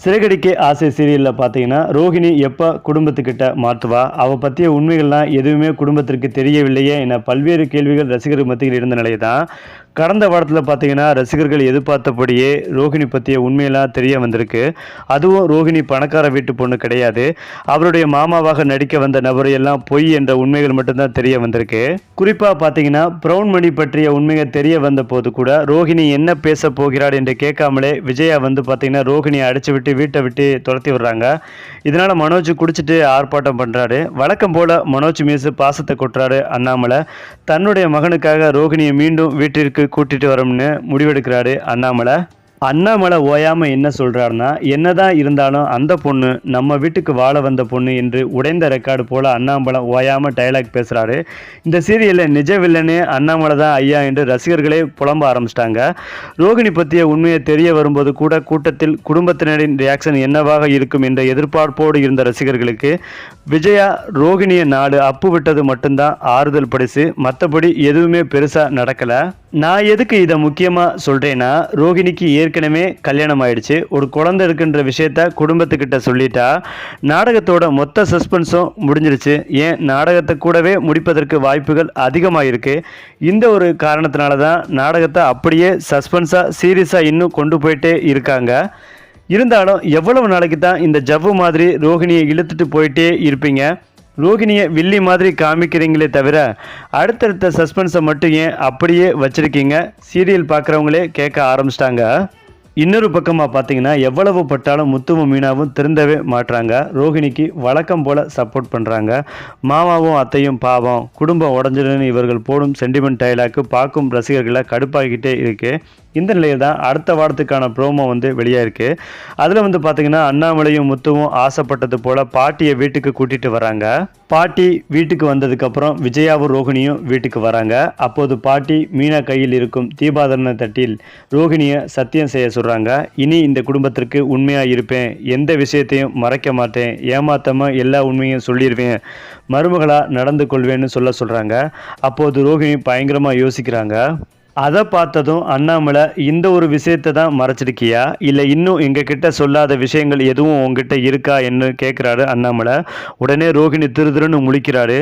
சிறகடிக்க ஆசை சீரியலில் பார்த்தீங்கன்னா ரோஹிணி எப்போ குடும்பத்துக்கிட்ட மாற்றுவா அவள் பற்றிய உண்மைகள்லாம் எதுவுமே குடும்பத்திற்கு தெரியவில்லையே என பல்வேறு கேள்விகள் ரசிகர்கள் மத்தியில் இருந்த நிலையை தான் கடந்த வாரத்தில் பார்த்தீங்கன்னா ரசிகர்கள் எதிர்பார்த்தபடியே ரோஹிணி பற்றிய உண்மையெல்லாம் தெரிய வந்திருக்கு. அதுவும் ரோஹிணி பணக்கார வீட்டு பொண்ணு கிடையாது. அவருடைய மாமாவாக நடிக்க வந்த நபர் எல்லாம் பொய் என்ற உண்மைகள் மட்டும்தான் தெரிய வந்திருக்கு. குறிப்பாக பார்த்தீங்கன்னா பிரவுன் மணி பற்றிய உண்மைகள் தெரிய வந்த போது கூட ரோஹிணி என்ன பேச போகிறார் என்று கேட்காமலே விஜயா வந்து பார்த்தீங்கன்னா ரோஹிணியை அடிச்சு விட்டு வீட்டை விட்டு துரத்தி விடுறாங்க. இதனால் மனோஜ் குடிச்சிட்டு ஆர்ப்பாட்டம் பண்ணுறாரு வழக்கம் போல மனோஜ் மீசு பாசத்தை கொட்டுறாரு அண்ணாமலை. தன்னுடைய மகனுக்காக ரோஹிணியை மீண்டும் வீட்டிற்கு கூட்டிட்டு வரோம்னு முடிவெடுக்கிறாரு அண்ணாமலை. அண்ணாமலை ஓயாமல் என்ன சொல்கிறாருன்னா என்னதான் இருந்தாலும் அந்த பொண்ணு நம்ம வீட்டுக்கு வாழ வந்த பொண்ணு என்று உடைந்த ரெக்கார்டு போல அண்ணாமலை ஓயாமல் டயலாக் பேசுகிறாரு இந்த சீரியலில் நிஜ வில்லனே அண்ணாமலை தான் ஐயா என்று ரசிகர்களே புலம்ப ஆரம்பிச்சிட்டாங்க. ரோகிணி பற்றிய உண்மையை தெரிய வரும்போது கூட கூட்டத்தில் குடும்பத்தினரின் ரியாக்ஷன் என்னவாக இருக்கும் என்ற எதிர்பார்ப்போடு இருந்த ரசிகர்களுக்கு விஜயா ரோகிணியை நாடு அப்பு விட்டது மட்டும்தான் ஆறுதல் பரிசு மற்றபடி எதுவுமே பெருசாக நடக்கலை. நான் எதுக்கு இதை முக்கியமாக சொல்கிறேன்னா ரோகிணிக்கு ஏற்கனவே கல்யாணம் ஆயிடுச்சு ஒரு குழந்தை இருக்குன்ற விஷயத்த குடும்பத்துக்கிட்ட சொல்லிட்டா நாடகத்தோட மொத்த சஸ்பென்ஸும் முடிஞ்சிருச்சு. ஏன்? நாடகத்தை கூடவே முடிப்பதற்கு வாய்ப்புகள் அதிகமாக இருக்குது இந்த ஒரு காரணத்தினால தான் நாடகத்தை அப்படியே சஸ்பென்ஸாக சீரியஸாக இன்னும் கொண்டு போயிட்டே இருக்காங்க. இருந்தாலும் எவ்வளவு நாளைக்கு தான் இந்த ஜவ்வு மாதிரி ரோகிணியை இழுத்துட்டு போயிட்டே இருப்பீங்க? ரோகிணியை வில்லி மாதிரி காமிக்கிறீங்களே தவிர அடுத்தடுத்த சஸ்பென்ஸை மட்டும் ஏன் அப்படியே வச்சுருக்கீங்க? சீரியல் பார்க்குறவங்களே கேட்க ஆரம்பிச்சிட்டாங்க. இன்னொரு பக்கமாக பார்த்தீங்கன்னா எவ்வளவு பட்டாலும் முத்துவும் மீனாவும் திருந்தவே மாட்றாங்க. ரோகிணிக்கு வழக்கம் போல் சப்போர்ட் பண்ணுறாங்க மாமாவும் அத்தையும் பாவம். குடும்பம் உடஞ்சிடுன்னு இவர்கள் போடும் சென்டிமெண்ட் டைலாக்கு பார்க்கும் ரசிகர்களை கடுப்பாகிக்கிட்டே இருக்குது இந்த நிலையில் தான் அடுத்த வாரத்துக்கான ப்ரோமோ வந்து வெளியாயிருக்கு. அதில் வந்து பார்த்தீங்கன்னா அண்ணாமலையும் முத்துவும் ஆசைப்பட்டது போல் பாட்டியை வீட்டுக்கு கூட்டிகிட்டு வராங்க. பாட்டி வீட்டுக்கு வந்ததுக்கப்புறம் விஜயாவும் ரோகிணியும் வீட்டுக்கு வராங்க. அப்போது பாட்டி மீனா கையில் இருக்கும் தீபாதரண தட்டில் ரோகிணியை சத்தியம் செய்ய சொல்கிறாங்க இனி இந்த குடும்பத்திற்கு உண்மையாக இருப்பேன். எந்த விஷயத்தையும் மறைக்க மாட்டேன். ஏமாத்தமாக எல்லா உண்மையும் சொல்லிடுவேன். மருமகளாக நடந்து கொள்வேன்னு சொல்ல சொல்கிறாங்க அப்போது ரோஹிணி பயங்கரமாக யோசிக்கிறாங்க. அதை பார்த்ததும் அண்ணாமலை இந்த ஒரு விஷயத்தை தான் மறைச்சிருக்கியா? இல்லை இன்னும் எங்ககிட்ட சொல்லாத விஷயங்கள் எதுவும் உங்ககிட்ட இருக்கா என்று கேட்குறாரு அண்ணாமலை. உடனே ரோகிணி திருதிருன்னு முழிக்கிறாரு.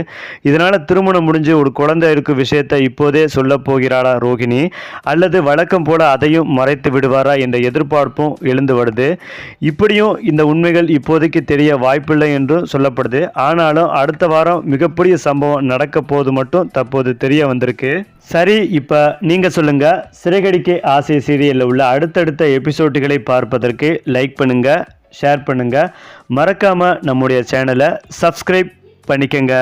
இதனால் திருமணம் முடிஞ்சு ஒரு குழந்தை இருக்கும் விஷயத்தை இப்போதே சொல்ல போகிறாளா ரோகிணி அல்லது வழக்கம் போல அதையும் மறைத்து விடுவாரா என்ற எதிர்பார்ப்பும் எழுந்து வருது. இப்படியும் இந்த உண்மைகள் இப்போதைக்கு தெரிய வாய்ப்பில்லை என்றும் சொல்லப்படுது. ஆனாலும் அடுத்த வாரம் மிகப்பெரிய சம்பவம் நடக்க போது மட்டும் தற்போது தெரிய வந்திருக்கு. சரி இப்போ நீங்கள் சொல்லுங்கள் சிறைகடிக்கை ஆசை சீரியலில் உள்ள அடுத்தடுத்த எபிசோடுகளை பார்ப்பதற்கு லைக் பண்ணுங்கள் ஷேர் பண்ணுங்கள் மறக்காமல் நம்முடைய சேனலை சப்ஸ்கிரைப் பண்ணிக்கங்க.